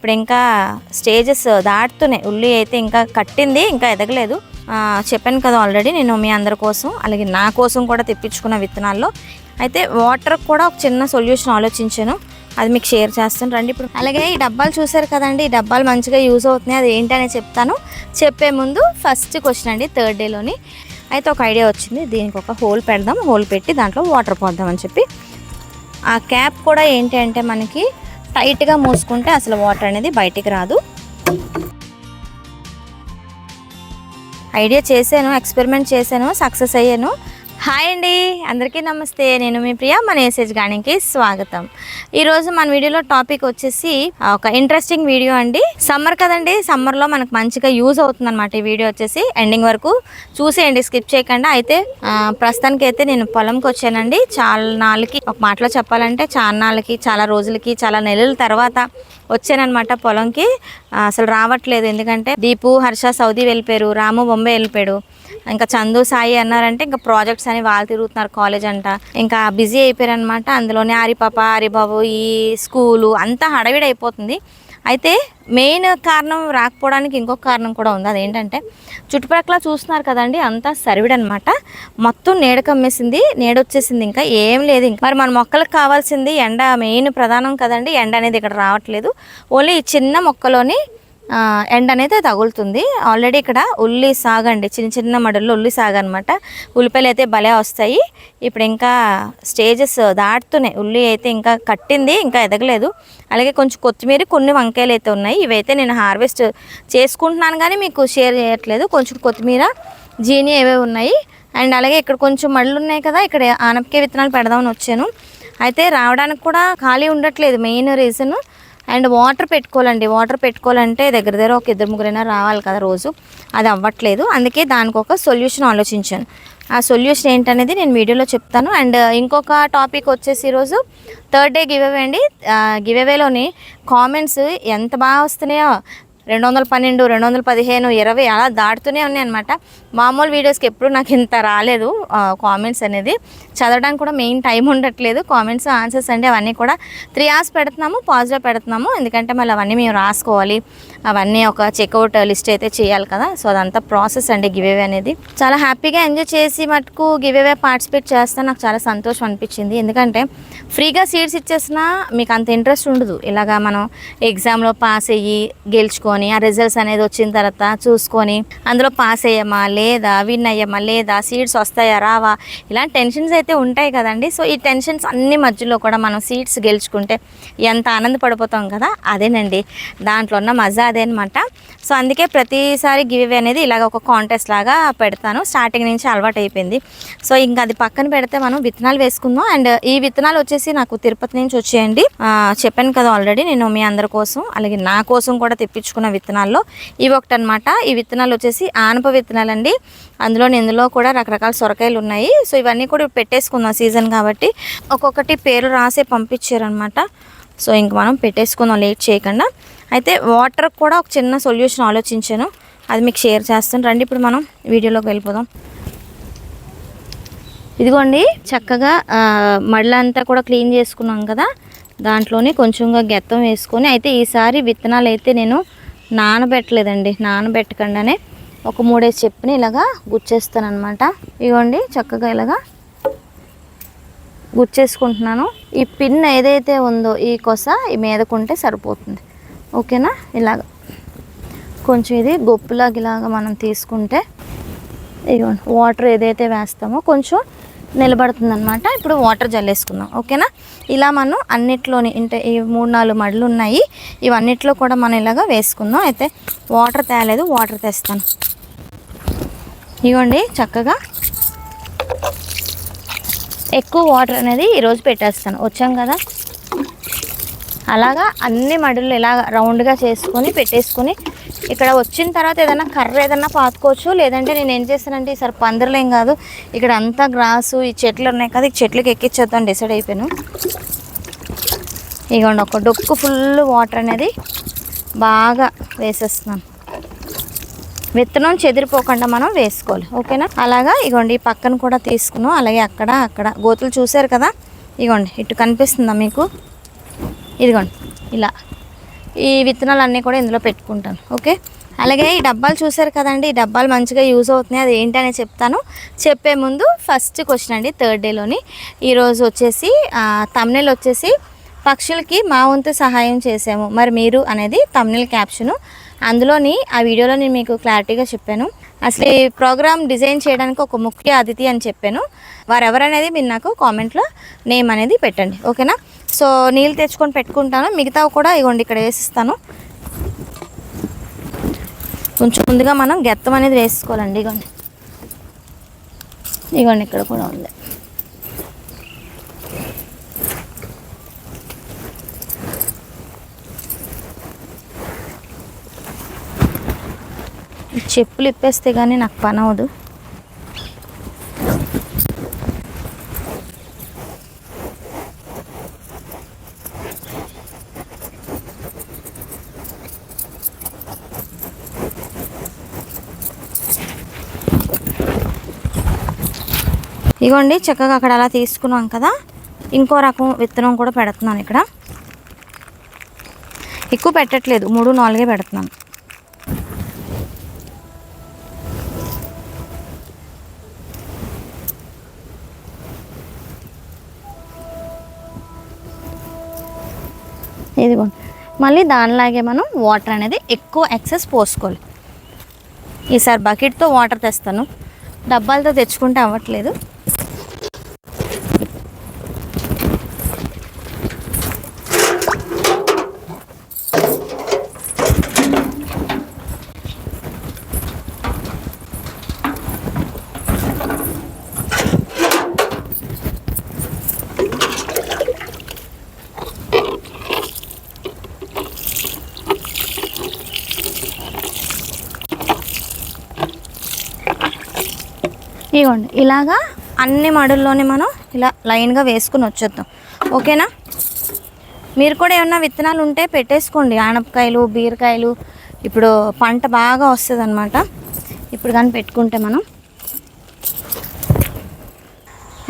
ఇప్పుడు ఇంకా స్టేజెస్ దాటుతున్నాయి ఉల్లి అయితే ఇంకా కట్టింది ఇంకా ఎదగలేదు. చెప్పాను కదా ఆల్రెడీ నేను మీ అందరి కోసం అలాగే నా కోసం కూడా తెప్పించుకున్న విత్తనాల్లో. అయితే వాటర్ కూడా ఒక చిన్న సొల్యూషన్ ఆలోచించాను. అది మీకు షేర్ చేస్తాను. రండి ఇప్పుడు. అలాగే ఈ డబ్బాలు చూసారు కదండి ఈ డబ్బాలు మంచిగా యూజ్ అవుతున్నాయి. అది ఏంటనే చెప్తాను. చెప్పే ముందు ఫస్ట్ క్వశ్చన్ అండి థర్డ్ డేలోని అయితే ఒక ఐడియా వచ్చింది దీనికి ఒక హోల్ పెడదాం హోల్ పెట్టి దాంట్లో వాటర్ పోద్దామని చెప్పి. ఆ క్యాప్ కూడా ఏంటి అంటే మనకి టైట్గా మూసుకుంటే అసలు వాటర్ అనేది బయటికి రాదు. ఐడియా చేశాను ఎక్స్పెరిమెంట్ చేశాను సక్సెస్ అయ్యాను. హాయ్ అండి అందరికీ నమస్తే. నేను మీ ప్రియా మన ఏసేజ్ గానికి స్వాగతం. ఈరోజు మన వీడియోలో టాపిక్ వచ్చేసి ఒక ఇంట్రెస్టింగ్ వీడియో అండి. సమ్మర్ కదండి సమ్మర్లో మనకు మంచిగా యూజ్ అవుతుంది అనమాట ఈ వీడియో వచ్చేసి. ఎండింగ్ వరకు చూసేయండి స్కిప్ చేయకుండా. అయితే ప్రస్తుతానికి అయితే నేను పొలంకి వచ్చానండి. చాలా నాళ్ళకి ఒక మాటలో చెప్పాలంటే చాలా నాళ్ళకి చాలా రోజులకి చాలా నెలల తర్వాత వచ్చానమాట పొలంకి. అసలు రావట్లేదు. ఎందుకంటే దీపు హర్ష సౌదీ వెళ్ళిపోయారు రాము బొంబే వెళ్ళిపోయాడు. ఇంకా చందు సాయి అన్నారంటే ఇంకా ప్రాజెక్ట్స్ అని వాళ్ళు తిరుగుతున్నారు కాలేజ్ అంట. ఇంకా బిజీ అయిపోయారు అనమాట అందులోనే ఆరిపాప ఆరిబాబు ఈ స్కూలు అంతా హడవిడి అయిపోతుంది అయితే మెయిన్ కారణం రాకపోవడానికి ఇంకొక కారణం కూడా ఉంది. అదేంటంటే చుట్టుపక్కల చూస్తున్నారు కదండి అంతా సరివిడ్ అనమాట మొత్తం నీడ కమ్మేసింది ఇంకా ఏం లేదు. ఇంకా మరి మన మొక్కలకు కావాల్సింది ఎండ మెయిన్ ప్రధానం కదండి ఎండ అనేది ఇక్కడ రావట్లేదు. ఓన్లీ ఈ చిన్న మొక్కలోని ఎండ అనేది తగులుతుంది. ఆల్రెడీ ఇక్కడ ఉల్లి సాగు అండి. చిన్న చిన్న మడుల్లో ఉల్లి సాగు అనమాట ఉల్లిపాయలు అయితే భలే వస్తాయి. ఇప్పుడు ఇంకా స్టేజెస్ దాటుతున్నాయి. ఉల్లి అయితే ఇంకా కట్టింది ఇంకా ఎదగలేదు. అలాగే కొంచెం కొత్తిమీర కొన్ని వంకాయలు అయితే ఉన్నాయి. ఇవైతే నేను హార్వెస్ట్ చేసుకుంటున్నాను కానీ మీకు షేర్ చేయట్లేదు. కొంచెం కొత్తిమీర జీని ఏవే ఉన్నాయి. అండ్ అలాగే ఇక్కడ కొంచెం మళ్ళు ఉన్నాయి కదా ఇక్కడ ఆనపకాయ విత్తనాలు పెడదామని వచ్చాను. అయితే రావడానికి కూడా ఖాళీ ఉండట్లేదు. మెయిన్ రీజన్ అండ్ వాటర్ పెట్టుకోవాలండి. వాటర్ పెట్టుకోవాలంటే దగ్గర దగ్గర ఒక ఇద్దరు ముగ్గురైనా రావాలి కదా రోజు. అది అవ్వట్లేదు. అందుకే దానికి ఒక సొల్యూషన్ ఆలోచించాను. ఆ సొల్యూషన్ ఏంటనేది నేను వీడియోలో చెప్తాను. అండ్ ఇంకొక టాపిక్ వచ్చేసి ఈరోజు థర్డ్ డే గివ్ అవే అండి. గివ్ అవేలోని కామెంట్స్ ఎంత బాగా వస్తున్నాయో రెండు వందల పన్నెండు రెండు వందల పదిహేను ఇరవై అలా దాటుతూనే ఉన్నాయి అనమాట మామూలు వీడియోస్కి ఎప్పుడు నాకు ఇంత రాలేదు కామెంట్స్ అనేది. చదవడానికి కూడా మెయిన్ టైం ఉండట్లేదు. కామెంట్స్ ఆన్సర్స్ అంటే అవన్నీ కూడా త్రీ అవర్స్ పెడుతున్నాము పాజిటివ్ పెడుతున్నాము. ఎందుకంటే మళ్ళీ అవన్నీ మేము రాసుకోవాలి. అవన్నీ ఒక చెక్అవుట్ లిస్ట్ అయితే చేయాలి కదా. సో అదంతా ప్రాసెస్ అండి గివేవే అనేది. చాలా హ్యాపీగా ఎంజాయ్ చేసి మటుకు గివేవే పార్టిసిపేట్ చేస్తే నాకు చాలా సంతోషం అనిపించింది. ఎందుకంటే ఫ్రీగా సీట్స్ ఇచ్చేసినా మీకు అంత ఇంట్రెస్ట్ ఉండదు. ఇలాగా మనం ఎగ్జామ్లో పాస్ అయ్యి గెలుచుకొని ఆ రిజల్ట్స్ అనేది వచ్చిన తర్వాత చూసుకొని అందులో పాస్ అయ్యామా లేదా విన్ అయ్యామా లేదా సీట్స్ వస్తాయా రావా ఇలాంటి టెన్షన్స్ అయితే ఉంటాయి కదండి. సో ఈ టెన్షన్స్ అన్ని మధ్యలో కూడా మనం సీట్స్ గెలుచుకుంటే ఎంత ఆనందపడిపోతాం కదా. అదేనండి దాంట్లో ఉన్న మజా అదే అనమాట సో అందుకే ప్రతిసారి గివ్ అనేది ఇలాగ ఒక కాంటెస్ట్ లాగా పెడతాను. స్టార్టింగ్ నుంచి అలవాటు అయిపోయింది సో ఇంకా అది పక్కన పెడితే మనం విత్తనాలు వేసుకుందాం. అండ్ ఈ విత్తనాలు వచ్చేసి నాకు తిరుపతి నుంచి వచ్చేయండి. చెప్పాను కదా ఆల్రెడీ నేను మీ అందరి కోసం అలాగే నా కోసం కూడా తెప్పించుకున్న విత్తనాల్లో ఇవి ఒకటి అనమాట ఈ విత్తనాలు వచ్చేసి ఆనప విత్తనాలు అండి అందులో ఇందులో కూడా రకరకాల సొరకాయలు ఉన్నాయి. సో ఇవన్నీ కూడా పెట్టేసుకుందాం సీజన్ కాబట్టి. ఒక్కొక్కటి పేరు రాసే పంపించారనమాట సో ఇంక మనం పెట్టేసుకుందాం లేట్ చేయకుండా. అయితే వాటర్ కూడా ఒక చిన్న సొల్యూషన్ ఆలోచించాను. అది మీకు షేర్ చేస్తాను. రండి ఇప్పుడు మనం వీడియోలోకి వెళ్ళిపోదాం. ఇదిగోండి చక్కగా ఆ, మళ్ళంతా కూడా క్లీన్ చేసుకున్నాం కదా. దాంట్లోనే కొంచెంగా గెత్తం వేసుకొని అయితే ఈసారి విత్తనాలు అయితే నేను నానబెట్టలేదండి. నానబెట్టకుండానే ఒక మూడేసి చెప్పుని ఇలాగా గుచ్చేస్తానమాట అనమాట ఇదిగోండి చక్కగా ఇలాగా గుచ్చేసుకుంటున్నాను. ఈ పిన్ ఏదైతే ఉందో ఈ కొస ఈ మీదకుంటే సరిపోతుంది. ఓకేనా? ఇలాగ. కొంచెం ఇది గొప్పులాగా ఇలాగా మనం తీసుకుంటే ఇదిగోండి వాటర్ ఏదైతే వేస్తామో కొంచెం నిలబడుతుంది అనమాట ఇప్పుడు వాటర్ జల్లేసుకుందాం. ఓకేనా? ఇలా మనం అన్నిట్లోని అంటే ఈ మూడు నాలుగు మడులు ఉన్నాయి. ఇవన్నిట్లో కూడా మనం ఇలాగా వేసుకుందాం. అయితే వాటర్ తేలేదు వాటర్ తెస్తాను. ఇవ్వండి చక్కగా ఎక్కువ వాటర్ అనేది ఈరోజు పెట్టేస్తాను. వచ్చాం కదా? అలాగా అన్ని మడులు ఇలా రౌండ్గా చేసుకొని పెట్టేసుకొని ఇక్కడ వచ్చిన తర్వాత ఏదైనా కర్ర ఏదైనా పాతుకోవచ్చు. లేదంటే నేను ఏం చేస్తానంటే ఈసారి పందిరలేం కాదు ఇక్కడ అంతా గ్రాసు ఈ చెట్లు ఉన్నాయి కదా ఈ చెట్లకి ఎక్కించేద్దాం డిసైడ్ అయిపోయాను. ఇగోండి ఒక డొక్కు ఫుల్ వాటర్ అనేది బాగా వేసేస్తున్నాను. విత్తనం చెదిరిపోకుండా మనం వేసుకోవాలి ఓకేనా? అలాగా ఇగోండి ఈ పక్కన కూడా తీసుకున్నాం. అలాగే అక్కడ అక్కడ. గోతులు చూశారు కదా? ఇగోండి ఇటు కనిపిస్తుందా మీకు? ఇదిగోండి ఇలా. ఈ విత్తనాలు అన్నీ కూడా ఇందులో పెట్టుకుంటాను ఓకే? అలాగే ఈ డబ్బాలు చూసారు కదండి ఈ డబ్బాలు మంచిగా యూజ్ అవుతున్నాయి అది ఏంటనే చెప్తాను. చెప్పే ముందు ఫస్ట్ క్వశ్చన్ అండి థర్డ్ డేలోని. ఈరోజు వచ్చేసి తమిళ వచ్చేసి పక్షులకి మా వంతు సహాయం చేసాము మరి మీరు అనేది తమిళ క్యాప్షను అందులోని ఆ వీడియోలో నేను మీకు క్లారిటీగా చెప్పాను. అసలు ఈ ప్రోగ్రామ్ డిజైన్ చేయడానికి ఒక ముఖ్య అతిథి అని చెప్పాను. వారెవరనేది మీరు నాకు కామెంట్లో నేమ్ అనేది పెట్టండి ఓకేనా? సో నీళ్ళు తెచ్చుకొని పెట్టుకుంటాను. మిగతావి కూడా ఇగోండి ఇక్కడ వేసిస్తాను. కొంచెం ముందుగా మనం గెత్తం అనేది వేసుకోవాలండి ఇగోండి. ఇగోండి ఇక్కడ కూడా ఉంది. చెప్పులు ఇప్పేస్తే కానీ నాకు పని అవ్వదు ఇగోండి చక్కగా అక్కడ అలా తీసుకున్నాం కదా. ఇంకో రకం విత్తనం కూడా పెడుతున్నాను ఇక్కడ. ఎక్కువ పెట్టట్లేదు మూడు నాలుగే పెడుతున్నాను. ఇదిగోండి మళ్ళీ దానిలాగే మనం వాటర్ అనేది ఎక్కువ ఎక్సెస్ పోసుకోవాలి. ఈసారి బకెట్తో వాటర్ తెస్తాను. డబ్బాలతో తెచ్చుకుంటే అవ్వట్లేదు. ఇదిగోండి ఇలాగా అన్ని మడుల్లోనే మనం ఇలా లైన్గా వేసుకుని వచ్చేద్దాం. ఓకేనా? మీరు కూడా ఏమన్నా విత్తనాలు ఉంటే పెట్టేసుకోండి. ఆనపకాయలు బీరకాయలు ఇప్పుడు పంట బాగా వస్తుంది అనమాట ఇప్పుడు కానీ పెట్టుకుంటే మనం.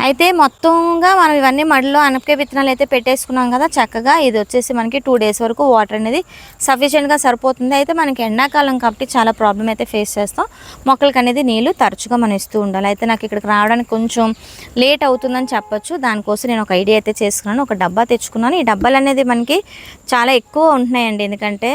అయితే మొత్తంగా మనం ఇవన్నీ మడిలో అనపకాయ విత్తనాలు అయితే పెట్టేసుకున్నాం కదా చక్కగా ఇది వచ్చేసి మనకి టూ డేస్ వరకు వాటర్ అనేది సఫిషియెంట్గా సరిపోతుంది. అయితే మనకి ఎండాకాలం కాబట్టి చాలా ప్రాబ్లం అయితే ఫేస్ చేస్తాం. మొక్కలకి అనేది నీళ్ళు తరచుగా మనం ఇస్తూ ఉండాలి. అయితే నాకు ఇక్కడికి రావడానికి కొంచెం లేట్ అవుతుందని చెప్పొచ్చు. దానికోసం నేను ఒక ఐడియా అయితే చేసుకున్నాను. ఒక డబ్బా తెచ్చుకున్నాను. ఈ డబ్బాలు అనేది మనకి చాలా ఎక్కువ ఉంటున్నాయండి. ఎందుకంటే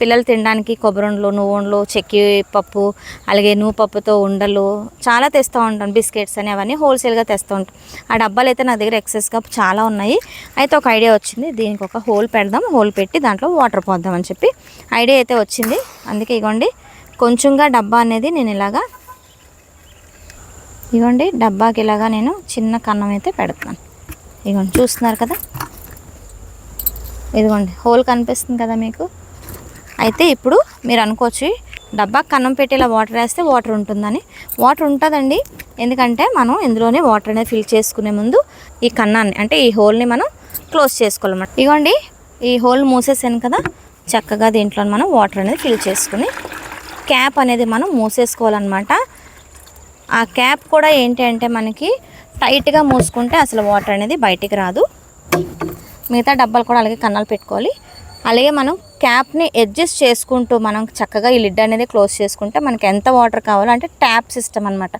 పిల్లలు తినడానికి కొబ్బరిండ్లు నువ్వుండ్లు చెక్కి పప్పు అలాగే నువ్వు పప్పుతో ఉండలు చాలా తెస్తూ ఉంటాను బిస్కెట్స్ అని అవన్నీ హోల్సేల్గా తెస్తూ ఉంటాను ఆ డబ్బాలు అయితే నా దగ్గర ఎక్సెస్గా చాలా ఉన్నాయి. అయితే ఒక ఐడియా వచ్చింది దీనికి ఒక హోల్ పెడదాం హోల్ పెట్టి దాంట్లో వాటర్ పోద్దాం అని చెప్పి. ఐడియా అయితే వచ్చింది అందుకే ఇగోండి కొంచెంగా డబ్బా అనేది నేను ఇలాగా ఇగోండి డబ్బాకి ఇలాగా నేను చిన్న కన్నం అయితే పెడుతున్నాను ఇగోండి చూస్తున్నారు కదా? ఇదిగోండి హోల్ కనిపిస్తుంది కదా మీకు? అయితే ఇప్పుడు మీరు అనుకోవచ్చు డబ్బా కన్నం పెట్టేలా వాటర్ వేస్తే వాటర్ ఉంటుందని. వాటర్ ఉంటుందండి. ఎందుకంటే మనం ఇందులోనే వాటర్ అనేది ఫిల్ చేసుకునే ముందు ఈ కన్నాన్ని అంటే ఈ హోల్ని మనం క్లోజ్ చేసుకోవాలన్నమాట. ఇగోండి ఈ హోల్ మూసేసాను కదా. చక్కగా దీంట్లో మనం వాటర్ అనేది ఫిల్ చేసుకుని క్యాప్ అనేది మనం మూసేసుకోవాలన్నమాట. ఆ క్యాప్ కూడా ఏంటి అంటే మనకి టైట్గా మూసుకుంటే అసలు వాటర్ అనేది బయటికి రాదు. మిగతా డబ్బాలు కూడా అలాగే కన్నాలు పెట్టుకోవాలి. అలాగే మనం క్యాప్ని అడ్జస్ట్ చేసుకుంటూ మనం చక్కగా ఈ లిడ్ అనేది క్లోజ్ చేసుకుంటే మనకి ఎంత వాటర్ కావాలో అంటే ట్యాప్ సిస్టమ్ అనమాట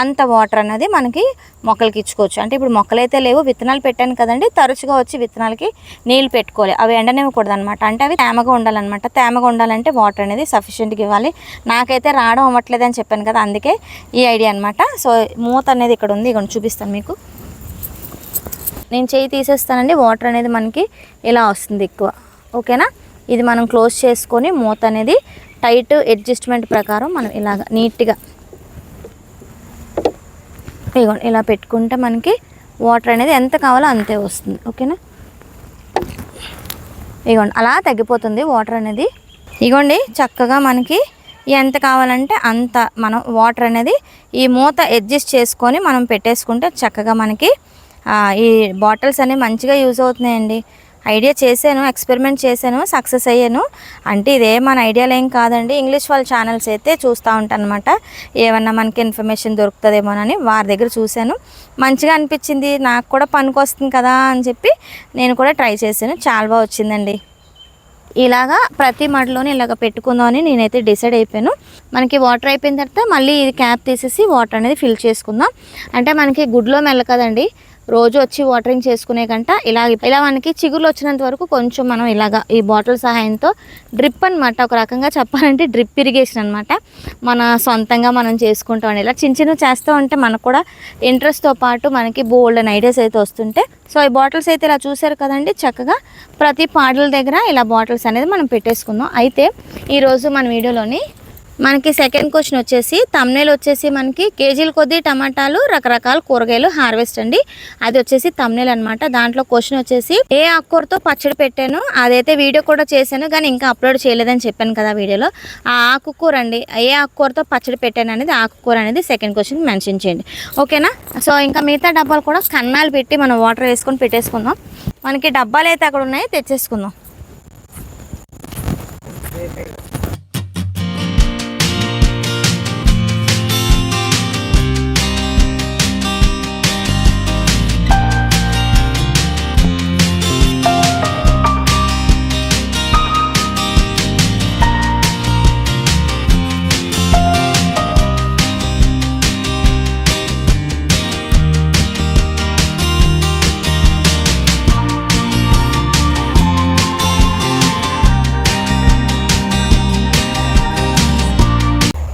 అంత వాటర్ అనేది మనకి మొక్కలకి ఇచ్చుకోవచ్చు. అంటే ఇప్పుడు మొక్కలైతే లేవు విత్తనాలు పెట్టాను కదండి తరచుగా వచ్చి విత్తనాలకి నీళ్ళు పెట్టుకోవాలి. అవి ఎండనివ్వకూడదు అనమాట అంటే అవి తేమగా ఉండాలన్నమాట. తేమగా ఉండాలంటే వాటర్ అనేది సఫిషియెంట్గా ఇవ్వాలి. నాకైతే రావడం అవ్వట్లేదు అని చెప్పాను కదా అందుకే ఈ ఐడియా అనమాట సో మూత అనేది ఇక్కడ ఉంది ఇక్కడ చూపిస్తాను మీకు. నేను చేయి తీసేస్తానండి వాటర్ అనేది మనకి ఇలా వస్తుంది ఎక్కువ. ఓకేనా? ఇది మనం క్లోజ్ చేసుకొని మూత అనేది టైట్ అడ్జస్ట్మెంట్ ప్రకారం మనం ఇలాగ నీట్గా ఇగోండి ఇలా పెట్టుకుంటే మనకి వాటర్ అనేది ఎంత కావాలో అంతే వస్తుంది. ఓకేనా? ఇగోండి అలా తగ్గిపోతుంది వాటర్ అనేది. ఇగోండి చక్కగా మనకి ఎంత కావాలంటే అంత మనం వాటర్ అనేది ఈ మూత అడ్జస్ట్ చేసుకొని మనం పెట్టేసుకుంటే చక్కగా మనకి ఈ బాటిల్స్ అనేవి మంచిగా యూజ్ అవుతున్నాయండి. ఐడియా చేశాను ఎక్స్పెరిమెంట్ చేశాను సక్సెస్ అయ్యాను. అంటే ఇదే మన ఐడియాలు ఏం కాదండి ఇంగ్లీష్ వాళ్ళ ఛానల్స్ అయితే చూస్తూ ఉంటాను అనమాట ఏమన్నా మనకి ఇన్ఫర్మేషన్ దొరుకుతుందేమోనని వారి దగ్గర చూశాను. మంచిగా అనిపించింది నాకు కూడా పనికి వస్తుంది కదా అని చెప్పి నేను కూడా ట్రై చేశాను. చాలా బాగా వచ్చిందండి. ఇలాగా ప్రతి మడిలోనే ఇలాగ పెట్టుకుందామని నేనైతే డిసైడ్ అయిపోయాను. మనకి వాటర్ అయిపోయిన తర్వాత మళ్ళీ ఇది క్యాప్ తీసేసి వాటర్ అనేది ఫిల్ చేసుకుందాం. అంటే మనకి గుడ్లో మెల్ల కదండి రోజు వచ్చి వాటరింగ్ చేసుకునే కంట ఇలా ఇలా మనకి చిగురులు వచ్చినంత వరకు కొంచెం మనం ఇలాగా ఈ బాటిల్ సహాయంతో డ్రిప్ అనమాట ఒక రకంగా చెప్పాలంటే డ్రిప్ ఇరిగేషన్ అనమాట మన సొంతంగా మనం చేసుకుంటాం ఇలా చిన్న చిన్న చేస్తూ ఉంటే మనకు కూడా ఇంట్రెస్ట్తో పాటు మనకి బోల్డ్ అండ్ ఐడియాస్ అయితే వస్తుంటే. సో ఈ బాటిల్స్ అయితే ఇలా చూసారు కదండి. చక్కగా ప్రతి పాటల దగ్గర ఇలా బాటిల్స్ అనేది మనం పెట్టేసుకుందాం. అయితే ఈరోజు మన వీడియోలోని మనకి సెకండ్ క్వశ్చన్ వచ్చేసి తమ్నేల్ వచ్చేసి మనకి కేజీల కొద్దీ టమాటాలు రకరకాల కూరగాయలు హార్వెస్ట్ అండి. అది వచ్చేసి తమ్నేల్ అనమాట దాంట్లో క్వశ్చన్ వచ్చేసి ఏ ఆకుకూరతో పచ్చడి పెట్టాను? అదైతే వీడియో కూడా చేశాను కానీ ఇంకా అప్లోడ్ చేయలేదని చెప్పాను కదా వీడియోలో. ఆ ఆకుకూర అండి ఏ ఆకుకూరతో పచ్చడి పెట్టాను అనేది ఆకుకూర అనేది సెకండ్ క్వశ్చన్ మెన్షన్ చేయండి. ఓకేనా సో ఇంకా మిగతా డబ్బాలు కూడా కన్నాలు పెట్టి మనం వాటర్ వేసుకొని పెట్టేసుకుందాం. మనకి డబ్బాలు అయితే అక్కడ ఉన్నాయి తెచ్చేసుకుందాం.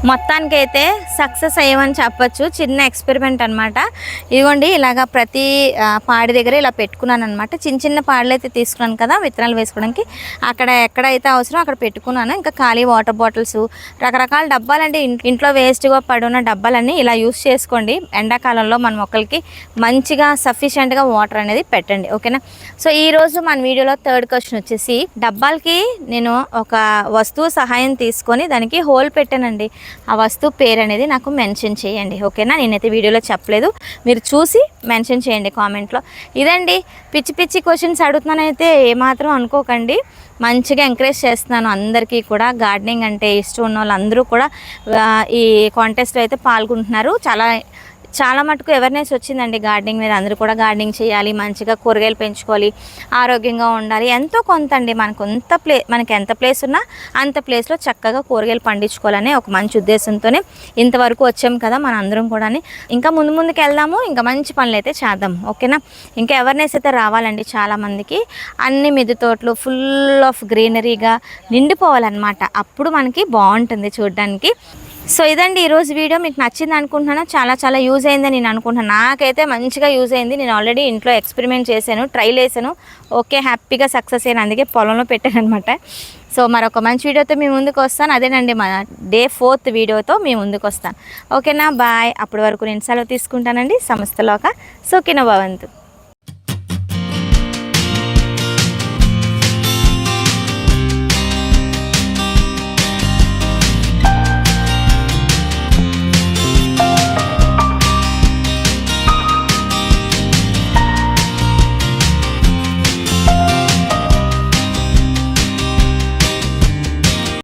మొత్తానికి అయితే సక్సెస్ అయ్యామని చెప్పచ్చు. చిన్న ఎక్స్పెరిమెంట్ అనమాట ఇదిగోండి ఇలాగ ప్రతి పాడి దగ్గర ఇలా పెట్టుకున్నాను అనమాట చిన్న చిన్న పాడలు అయితే తీసుకున్నాను కదా విత్తనాలు వేసుకోవడానికి. అక్కడ ఎక్కడైతే అవసరం అక్కడ పెట్టుకున్నాను. ఇంకా ఖాళీ వాటర్ బాటిల్స్ రకరకాల డబ్బాలంటే ఇంట్లో వేస్ట్గా పడున్న డబ్బాలన్నీ ఇలా యూస్ చేసుకోండి. ఎండాకాలంలో మన మొక్కలకి మంచిగా సఫిషియెంట్గా వాటర్ అనేది పెట్టండి. ఓకేనా? సో ఈరోజు మన వీడియోలో థర్డ్ క్వశ్చన్ వచ్చేసి డబ్బాలకి నేను ఒక వస్తువు సహాయం తీసుకొని దానికి హోల్ పెట్టానండి. ఆ వస్తువు పేరు అనేది నాకు మెన్షన్ చేయండి ఓకేనా? నేనైతే వీడియోలో చెప్పలేదు. మీరు చూసి మెన్షన్ చేయండి కామెంట్లో. ఇదండి పిచ్చి పిచ్చి క్వశ్చన్స్ అడుగుతున్నానైతే ఏమాత్రం అనుకోకండి. మంచిగా ఎంకరేజ్ చేస్తున్నాను అందరికీ కూడా. గార్డెనింగ్ అంటే ఇష్టం ఉన్న వాళ్ళందరూ కూడా ఈ కాంటెస్ట్లో అయితే పాల్గొంటున్నారు. చాలా చాలా మటుకు అవేర్నెస్ వచ్చిందండి. గార్డెనింగ్ మీద అందరూ కూడా గార్డెనింగ్ చేయాలి మంచిగా కూరగాయలు పెంచుకోవాలి ఆరోగ్యంగా ఉండాలి. ఎంతో కొంత అండి మనకు ఎంత ప్లే మనకి ఎంత ప్లేస్ ఉన్నా అంత ప్లేస్లో చక్కగా కూరగాయలు పండించుకోవాలనే ఒక మంచి ఉద్దేశంతోనే ఇంతవరకు వచ్చాం కదా మన అందరం కూడా ఇంకా ముందు ముందుకు వెళ్దాము ఇంకా మంచి పనులు అయితే చేద్దాం. ఓకేనా? ఇంకా అవేర్నెస్ అయితే రావాలండి చాలామందికి అన్ని మిద్దె తోటలు ఫుల్ ఆఫ్ గ్రీనరీగా నిండిపోవాలన్నమాట. అప్పుడు మనకి బాగుంటుంది చూడడానికి. సో ఇదండి ఈరోజు వీడియో. మీకు నచ్చింది అనుకుంటున్నాను? చాలా చాలా యూజ్ అయిందని నేను అనుకుంటున్నాను. నాకైతే మంచిగా యూజ్ అయింది. నేను ఆల్రెడీ ఇంట్లో ఎక్స్పెరిమెంట్ చేశాను ట్రైల్ వేసాను ఓకే హ్యాపీగా సక్సెస్ అయ్యాను అందుకే పొలంలో పెట్టాను అనమాట సో మరొక మంచి వీడియోతో మీ ముందుకు వస్తాను. అదేనండి మన డే ఫోర్త్ వీడియోతో మీ ముందుకు వస్తాను. ఓకేనా? బాయ్. అప్పటి వరకు నేను సెలవు తీసుకుంటానండి. సంస్థలోక సోకిన భవంతు.